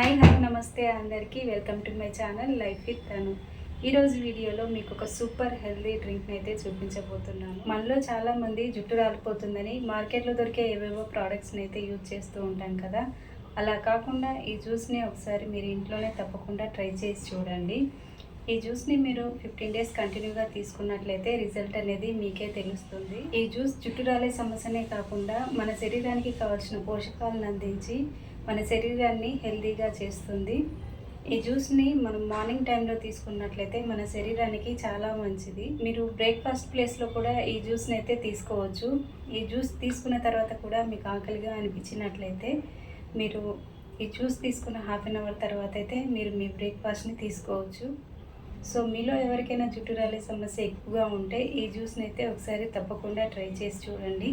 Hi hi నమస్తే అందరికీ. Welcome to my channel life with Tanu ఈరోజు వీడియోలో మీకు ఒక సూపర్ హెల్దీ డ్రింక్ని అయితే చూపించబోతున్నాను. మనలో చాలా మంది జుట్టు రాలిపోతుందని మార్కెట్లో దొరికే ఏవేవో ప్రోడక్ట్స్ని అయితే యూజ్ చేస్తూ ఉంటాం కదా. అలా కాకుండా ఈ జ్యూస్ని ఒకసారి మీరు ఇంట్లోనే తప్పకుండా ట్రై చేసి చూడండి. ఈ జ్యూస్ని మీరు ఫిఫ్టీన్ డేస్ కంటిన్యూగా తీసుకున్నట్లయితే రిజల్ట్ అనేది మీకే తెలుస్తుంది. ఈ జ్యూస్ జుట్టు రాలే సమస్యనే కాకుండా మన శరీరానికి కావాల్సిన పోషకాలను అందించి మన శరీరాన్ని హెల్దీగా చేస్తుంది. ఈ జ్యూస్ని మనం మార్నింగ్ టైంలో తీసుకున్నట్లయితే మన శరీరానికి చాలా మంచిది. మీరు బ్రేక్ఫాస్ట్ ప్లేస్లో కూడా ఈ జ్యూస్ని అయితే తీసుకోవచ్చు. ఈ జ్యూస్ తీసుకున్న తర్వాత కూడా మీకు ఆకలిగా అనిపించినట్లయితే మీరు ఈ జ్యూస్ తీసుకున్న హాఫ్ అన్ అవర్ తర్వాత అయితే మీరు మీ బ్రేక్ఫాస్ట్ని తీసుకోవచ్చు. సో మీలో ఎవరికైనా జుట్టు రాలే సమస్య ఎక్కువగా ఉంటే ఈ జ్యూస్ని అయితే ఒకసారి తప్పకుండా ట్రై చేసి చూడండి.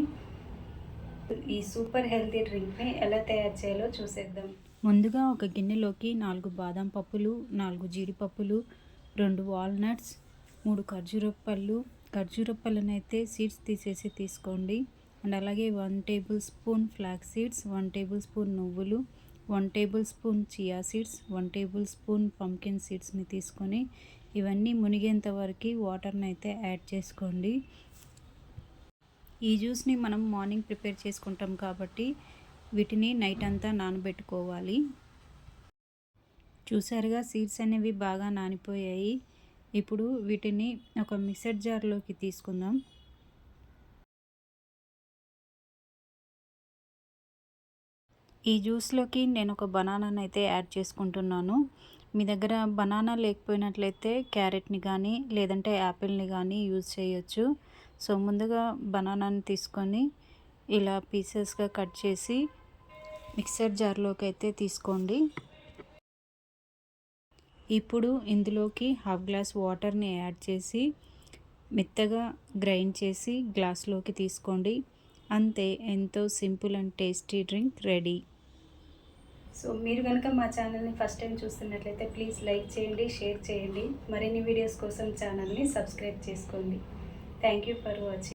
ఈ సూపర్ హెల్తీ డ్రింక్ని ఎలా తయారు చేయాలో చూసేద్దాం. ముందుగా ఒక గిన్నెలోకి నాలుగు బాదం పప్పులు నాలుగు జీడిపప్పులు రెండు వాల్నట్స్ మూడు ఖర్జూరపు పళ్ళు ఖర్జూరపు పళ్ళను అయితే సీడ్స్ తీసేసి తీసుకోండి. అండ్ అలాగే one tablespoon flax seeds one tablespoon నువ్వులు one tablespoon chia seeds one tablespoon pumpkin సీడ్స్ని తీసుకొని ఇవన్నీ మునిగేంత వరకు వాటర్ని అయితే యాడ్ చేసుకోండి. ఈ జ్యూస్ని మనం మార్నింగ్ ప్రిపేర్ చేసుకుంటాం కాబట్టి వీటిని నైట్ అంతా నానబెట్టుకోవాలి. చూసారుగా సీడ్స్ అనేవి బాగా నానిపోయాయి. ఇప్పుడు వీటిని ఒక మిక్సర్ జార్లోకి తీసుకుందాం. ఈ జ్యూస్లోకి నేను ఒక బనానాను అయితే యాడ్ చేసుకుంటున్నాను. మీ దగ్గర బనానా లేకపోయినట్లయితే క్యారెట్ని కానీ లేదంటే యాపిల్ని కానీ యూజ్ చేయొచ్చు. సో ముందుగా బనానాని తీసుకొని ఇలా పీసెస్గా కట్ చేసి మిక్సర్ జార్లోకి అయితే తీసుకోండి. ఇప్పుడు ఇందులోకి హాఫ్ గ్లాస్ వాటర్ని యాడ్ చేసి మెత్తగా గ్రైండ్ చేసి గ్లాస్లోకి తీసుకోండి. అంతే ఎంతో simple and tasty drink ready. So మీరు కనుక మా ఛానల్ని ఫస్ట్ టైం చూస్తున్నట్లయితే ప్లీజ్ లైక్ చేయండి షేర్ చేయండి. మరిన్ని వీడియోస్ కోసం ఛానల్ని సబ్స్క్రైబ్ చేసుకోండి. Thank you for watching